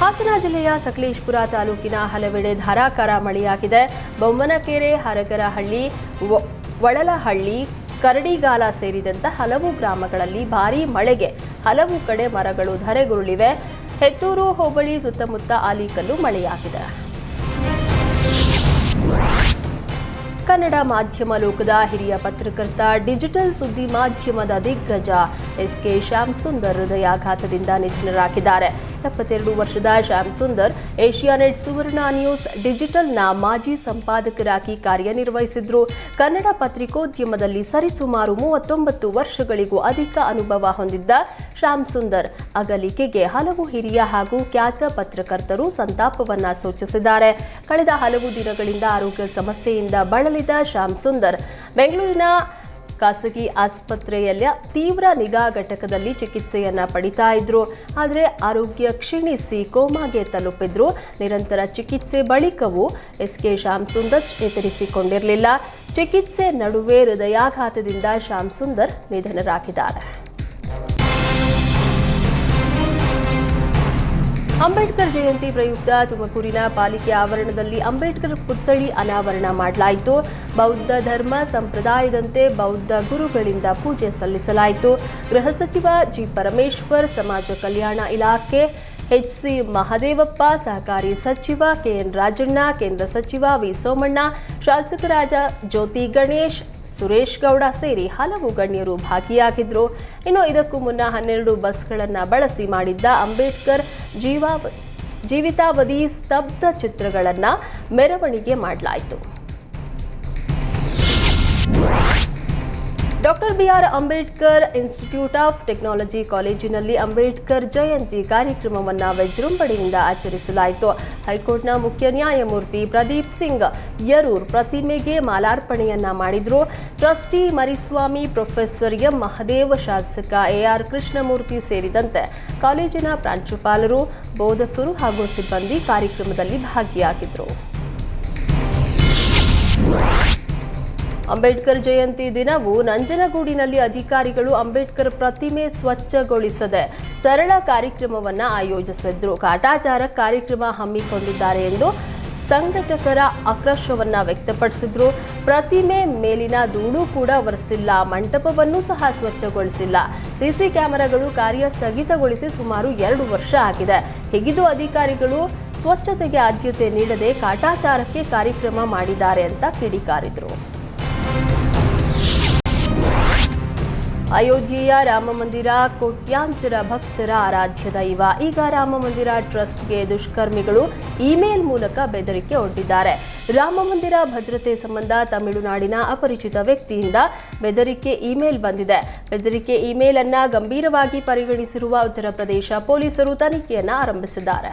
ಹಾಸನ ಜಿಲ್ಲೆಯ ಸಕಲೇಶ್ಪುರ ತಾಲೂಕಿನ ಹಲವೆಡೆ ಧಾರಾಕಾರ ಮಳೆಯಾಗಿದೆ. ಬೊಮ್ಮನಕೆರೆ, ಹರಗರಹಳ್ಳಿ ವಳಲಹಳ್ಳಿ, ಕರಡಿಗಾಲ ಸೇರಿದಂತೆ ಹಲವು ಗ್ರಾಮಗಳಲ್ಲಿ ಭಾರೀ ಮಳೆಗೆ ಹಲವು ಕಡೆ ಮರಗಳು ಧರೆಗುರುಳಿವೆ. ಹೆತ್ತೂರು ಹೋಬಳಿ ಸುತ್ತಮುತ್ತ ಆಲಿಕಲ್ಲು ಮಳೆಯಾಗಿದೆ. ಕನ್ನಡ ಮಾಧ್ಯಮ ಲೋಕದ ಹಿರಿಯ ಪತ್ರಕರ್ತ, ಡಿಜಿಟಲ್ ಸುದ್ದಿ ಮಾಧ್ಯಮದ ದಿಗ್ಗಜ ಎಸ್ ಕೆ ಶ್ಯಾಮ್ ಸುಂದರ್ ಹೃದಯಾಘಾತದಿಂದ ನಿಧನರಾಗಿದ್ದಾರೆ. ಎಪ್ಪತ್ತೆರಡು ವರ್ಷದ ಶ್ಯಾಮ್ ಸುಂದರ್, ಏಷ್ಯಾನೆಟ್ ಸುವರ್ಣ ನ್ಯೂಸ್ ಡಿಜಿಟಲ್ನ ಮಾಜಿ ಸಂಪಾದಕರಾಗಿ ಕಾರ್ಯನಿರ್ವಹಿಸಿದ್ರು. ಕನ್ನಡ ಪತ್ರಿಕೋದ್ಯಮದಲ್ಲಿ ಸರಿಸುಮಾರು ಮೂವತ್ತೊಂಬತ್ತು ವರ್ಷಗಳಿಗೂ ಅಧಿಕ ಅನುಭವ ಹೊಂದಿದ್ದ ಶ್ಯಾಮ್ ಸುಂದರ್. ಅಗಲಿಕೆಗೆ ಹಲವು ಹಿರಿಯ ಹಾಗೂ ಖ್ಯಾತ ಪತ್ರಕರ್ತರು ಸಂತಾಪವನ್ನ ಸೂಚಿಸಿದ್ದಾರೆ. ಕಳೆದ ಹಲವು ದಿನಗಳಿಂದ ಆರೋಗ್ಯ ಸಮಸ್ಯೆಯಿಂದ ಬಳಲಿದ ಶ್ಯಾಮ್ ಸುಂದರ್, ಬೆಂಗಳೂರಿನ ಖಾಸಗಿ ಆಸ್ಪತ್ರೆಯಲ್ಲಿ ತೀವ್ರ ನಿಗಾ ಘಟಕದಲ್ಲಿ ಚಿಕಿತ್ಸೆಯನ್ನ ಪಡಿತಾ ಇದ್ರು. ಆದರೆ ಆರೋಗ್ಯ ಕ್ಷೀಣಿಸಿ ಕೋಮಾಗೆ ತಲುಪಿದ್ರು. ನಿರಂತರ ಚಿಕಿತ್ಸೆ ಬಳಿಕವೂ ಎಸ್ ಕೆ ಶ್ಯಾಮ್ ಸುಂದರ್ ಚೇತರಿಸಿಕೊಂಡಿರಲಿಲ್ಲ ಚಿಕಿತ್ಸೆ ನಡುವೆ ಹೃದಯಾಘಾತದಿಂದ ಶ್ಯಾಮ್ ಸುಂದರ್ ನಿಧನರಾಗಿದ್ದಾರೆ. ಅಂಬೇಡ್ಕರ್ ಜಯಂತಿ ಪ್ರಯುಕ್ತ ತುಮಕೂರಿನ ಪಾಲಿಕೆ ಆವರಣದಲ್ಲಿ ಅಂಬೇಡ್ಕರ್ ಪುತ್ಥಳಿ ಅನಾವರಣ ಮಾಡಲಾಯಿತು. ಬೌದ್ಧ ಧರ್ಮ ಸಂಪ್ರದಾಯದಂತೆ ಬೌದ್ಧ ಗುರುಗಳಿಂದ ಪೂಜೆ ಸಲ್ಲಿಸಲಾಯಿತು. ಗೃಹ ಸಚಿವ ಜಿ ಪರಮೇಶ್ವರ್, ಸಮಾಜ ಕಲ್ಯಾಣ ಇಲಾಖೆ ಎಚ್ಸಿ ಮಹದೇವಪ್ಪ, ಸಹಕಾರಿ ಸಚಿವ ಕೆಎನ್ ರಾಜಣ್ಣ, ಕೇಂದ್ರ ಸಚಿವ ವಿ ಸೋಮಣ್ಣ, ಶಾಸಕರಾದ ಜ್ಯೋತಿ ಗಣೇಶ್ ಸುರೇಶ್ ಗೌಡ ಸೇರಿ ಹಲವು ಗಣ್ಯರು ಭಾಗಿಯಾಗಿದ್ರು. ಇನ್ನು ಇದಕ್ಕೂ ಮುನ್ನ ಹನ್ನೆರಡು ಬಸ್ಗಳನ್ನು ಬಳಸಿ ಮಾಡಿದ್ದ ಅಂಬೇಡ್ಕರ್ ಜೀವಾ ಜೀವಿತಾವಧಿ ಸ್ತಬ್ಧ ಚಿತ್ರಗಳನ್ನು ಮೆರವಣಿಗೆ ಮಾಡಲಾಯಿತು. Doctor BR Ambedkar institute of technology ಕಾಲೇಜಿನಲ್ಲಿ ಅಂಬೇಡ್ಕರ್ ಜಯಂತಿ ಕಾರ್ಯಕ್ರಮವನ್ನು ವಿಜೃಂಭಣೆಯಿಂದ ಆಚರಿಸಲಾಯಿತು. ಹೈಕೋರ್ಟ್ನ ಮುಖ್ಯ ನ್ಯಾಯಮೂರ್ತಿ ಪ್ರದೀಪ್ ಸಿಂಗ್ ಯರೂರ್ ಪ್ರತಿಮೆಗೆ ಮಾಲಾರ್ಪಣೆಯನ್ನ ಮಾಡಿದ್ರು. Trustee Mariswamy, professor M Mahadeva, ಶಾಸಕ ಎಆರ್ ಕೃಷ್ಣಮೂರ್ತಿ ಸೇರಿದಂತೆ ಕಾಲೇಜಿನ ಪ್ರಾಂಶುಪಾಲರು, ಬೋಧಕರು ಹಾಗೂ ಸಿಬ್ಬಂದಿ ಕಾರ್ಯಕ್ರಮದಲ್ಲಿ ಭಾಗಿಯಾಗಿದ್ದರು ಅಂಬೇಡ್ಕರ್ ಜಯಂತಿ ದಿನವೂ ನಂಜನಗೂಡಿನಲ್ಲಿ ಅಧಿಕಾರಿಗಳು ಅಂಬೇಡ್ಕರ್ ಪ್ರತಿಮೆ ಸ್ವಚ್ಛಗೊಳಿಸದೆ ಸರಳ ಕಾರ್ಯಕ್ರಮವನ್ನ ಆಯೋಜಿಸಿದ್ರು. ಕಾಟಾಚಾರ ಕಾರ್ಯಕ್ರಮ ಹಮ್ಮಿಕೊಂಡಿದ್ದಾರೆ ಎಂದು ಸಂಘಟಕರ ಆಕ್ರೋಶವನ್ನ ವ್ಯಕ್ತಪಡಿಸಿದ್ರು. ಪ್ರತಿಮೆ ಮೇಲಿನ ಧೂಳು ಕೂಡ ಒರೆಸಿಲ್ಲ. ಮಂಟಪವನ್ನು ಸಹ ಸ್ವಚ್ಛಗೊಳಿಸಿಲ್ಲ. ಸಿಸಿ ಕ್ಯಾಮೆರಾಗಳು ಕಾರ್ಯ ಸ್ಥಗಿತಗೊಳಿಸಿ ಸುಮಾರು ಎರಡು ವರ್ಷ ಆಗಿದೆ. ಹೆಗಿದು ಅಧಿಕಾರಿಗಳು ಸ್ವಚ್ಛತೆಗೆ ಆದ್ಯತೆ ನೀಡದೆ ಕಾಟಾಚಾರಕ್ಕೆ ಕಾರ್ಯಕ್ರಮ ಮಾಡಿದ್ದಾರೆ ಅಂತ ಕಿಡಿಕಾರಿದ್ರು. ಅಯೋಧ್ಯೆಯ ರಾಮ ಮಂದಿರ ಕೋಟ್ಯಾಂತರ ಭಕ್ತರ ಆರಾಧ್ಯ ದೈವ ಈಗ ರಾಮ ಮಂದಿರ ಟ್ರಸ್ಟ್ಗೆ ದುಷ್ಕರ್ಮಿಗಳು ಇಮೇಲ್ ಮೂಲಕ ಬೆದರಿಕೆ ಒಡ್ಡಿದ್ದಾರೆ ರಾಮ ಮಂದಿರ ಭದ್ರತೆ ಸಂಬಂಧ ತಮಿಳುನಾಡಿನ ಅಪರಿಚಿತ ವ್ಯಕ್ತಿಯಿಂದ ಬೆದರಿಕೆ ಇಮೇಲ್ ಬಂದಿದೆ. ಬೆದರಿಕೆ ಇಮೇಲ್ ಅನ್ನ ಗಂಭೀರವಾಗಿ ಪರಿಗಣಿಸಿರುವ ಉತ್ತರ ಪ್ರದೇಶ ಪೊಲೀಸರು ತನಿಖೆಯನ್ನ ಆರಂಭಿಸಿದ್ದಾರೆ.